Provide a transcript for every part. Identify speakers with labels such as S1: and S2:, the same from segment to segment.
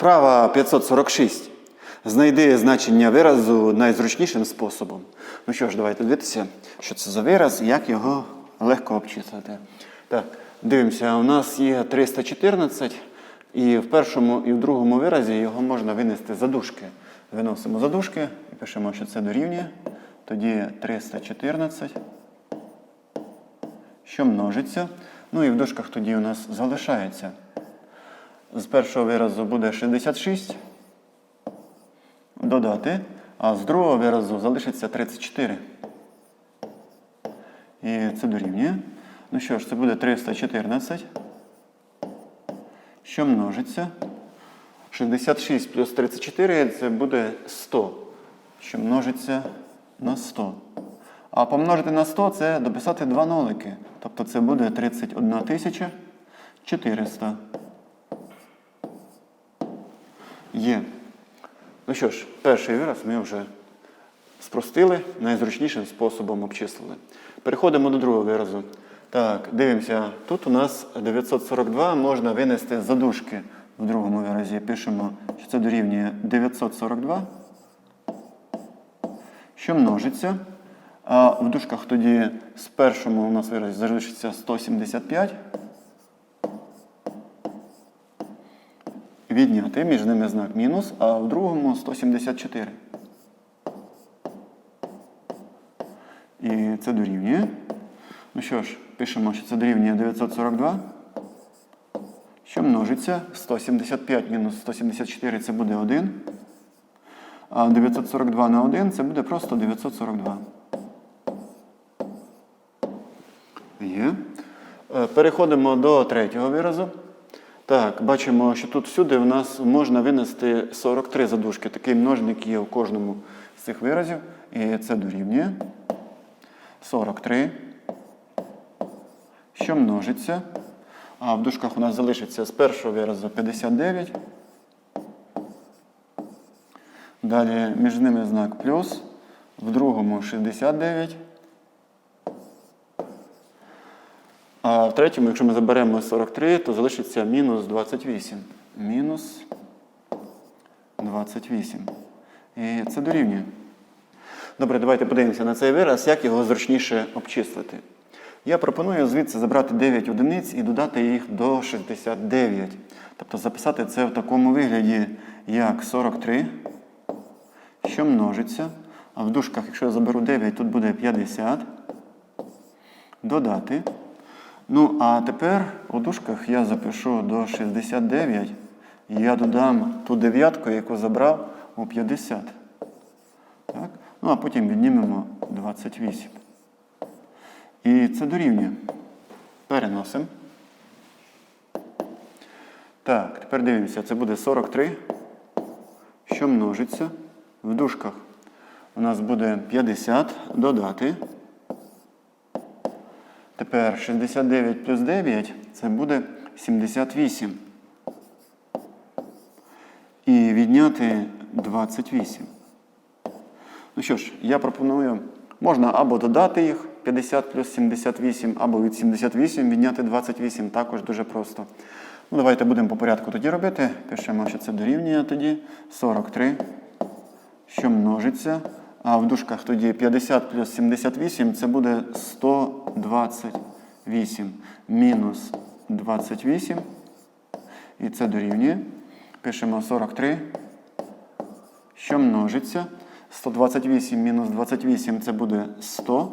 S1: Вправа 546. Знайди значення виразу найзручнішим способом. Ну що ж, давайте дивитися, що це за вираз і як його легко обчислити. Так, дивимося, у нас є 314, і в першому і в другому виразі його можна винести за дужки. Виносимо за дужки і пишемо, що це дорівнює. Тоді 314, що множиться. Ну і в дужках тоді у нас залишається. З першого виразу буде 66 додати, а з другого виразу залишиться 34. І це дорівнює. Ну що ж, це буде 314, що множиться. 66 плюс 34 це буде 100, що множиться на 100. А помножити на 100 це дописати два нолики. Тобто це буде 31 400. Є. Ну що ж, перший вираз ми вже спростили, найзручнішим способом обчислили. Переходимо до другого виразу. Так, дивимося. Тут у нас 942 можна винести за дужки в другому виразі. Пишемо, що це дорівнює 942, що множиться. А в дужках тоді з першому у нас вираз залишиться 175. Відняти між ними знак мінус, а в другому 174. І це дорівнює. Ну що ж, пишемо, що це дорівнює 942. Що множиться? 175 мінус 174 це буде 1. А 942 на 1 це буде просто 942. Є. Е, Переходимо до третього виразу. Так, бачимо, що тут всюди в нас можна винести 43 задушки. Такий множник є у кожному з цих виразів. І це дорівнює 43, що множиться. А в дужках у нас залишиться з першого виразу 59. Далі між ними знак плюс, в другому 69. А в третьому, якщо ми заберемо 43, то залишиться мінус 28. Мінус 28. І це дорівнює. Добре, давайте подивимося на цей вираз, як його зручніше обчислити. Я пропоную звідси забрати 9 одиниць і додати їх до 69. Тобто записати це в такому вигляді, як 43, що множиться. А в дужках, якщо я заберу 9, тут буде 50. Додати. Ну, а тепер у дужках я запишу до 69. І я додам ту дев'ятку, яку забрав у 50. Так? Ну, а потім віднімемо 28. І це дорівнює. Переносимо. Так, тепер дивимося, це буде 43, що множиться. В дужках у нас буде 50 додати. Тепер 69 плюс 9 це буде 78. І відняти 28. Ну що ж, я пропоную, можна або додати їх 50 плюс 78, або від 78 відняти 28. Також дуже просто. Ну, Давайте будемо по порядку тоді робити. Пишемо, що це дорівнює тоді 43, що множиться. А в дужках тоді 50 плюс 78 це буде 128 мінус 28. І це дорівнює. Пишемо 43, що множиться. 128 мінус 28 це буде 100.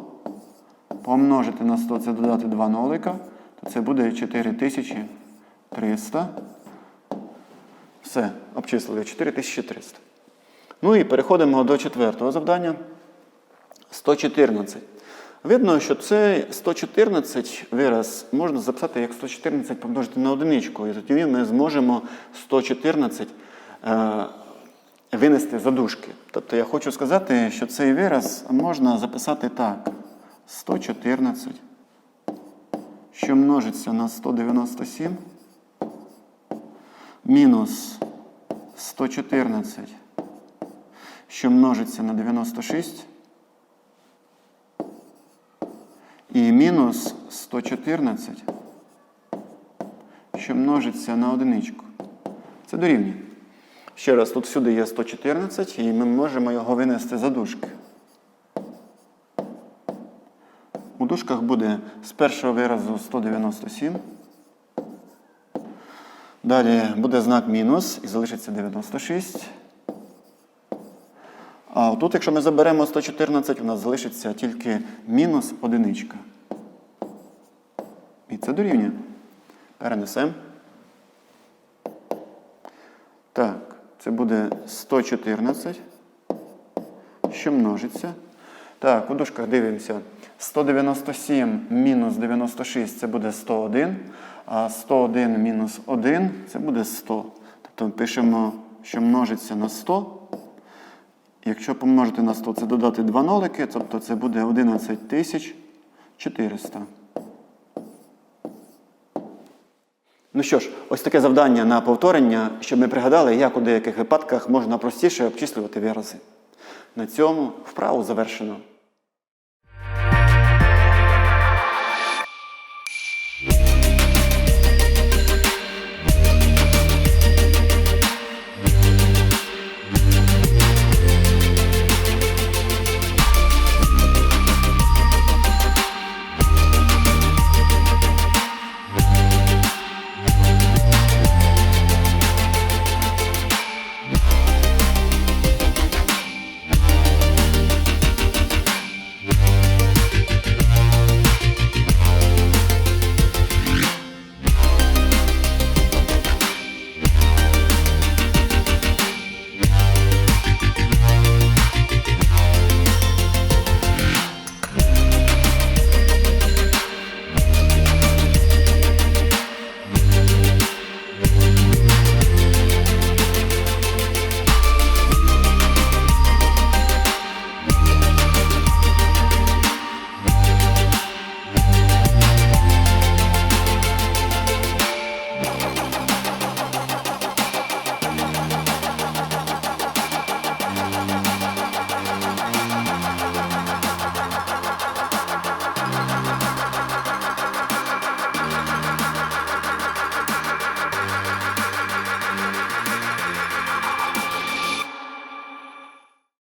S1: Помножити на 100 це додати 2 нолика, то це буде 4300. Все, обчислили 4300. Ну і переходимо до четвертого завдання. 114. Видно, що цей 114 вираз можна записати як 114 помножити на одиничку. І тоді ми зможемо 114 е, винести за дужки. Тобто я хочу сказати, що цей вираз можна записати так. 114, що множиться на 197, мінус 114 що множиться на 96. І мінус 114, що множиться на одиничку. Це дорівнює. Ще раз, тут всюди є 114, і ми можемо його винести за дужки. У дужках буде з першого виразу 197. Далі буде знак мінус і залишиться 96. Тут, якщо ми заберемо 114, у нас залишиться тільки мінус одиничка. І це дорівнює. Перенесемо. Так, це буде 114, що множиться. Так, у дужках дивимося. 197 мінус 96 це буде 101, а 101 мінус 1 це буде 100. Тобто пишемо, що множиться на 100. Якщо помножити на 100, це додати 2 нолики, тобто це буде 11 400. Ну що ж, ось таке завдання на повторення, щоб ми пригадали, як у деяких випадках можна простіше обчислювати вирази. На цьому вправу завершено.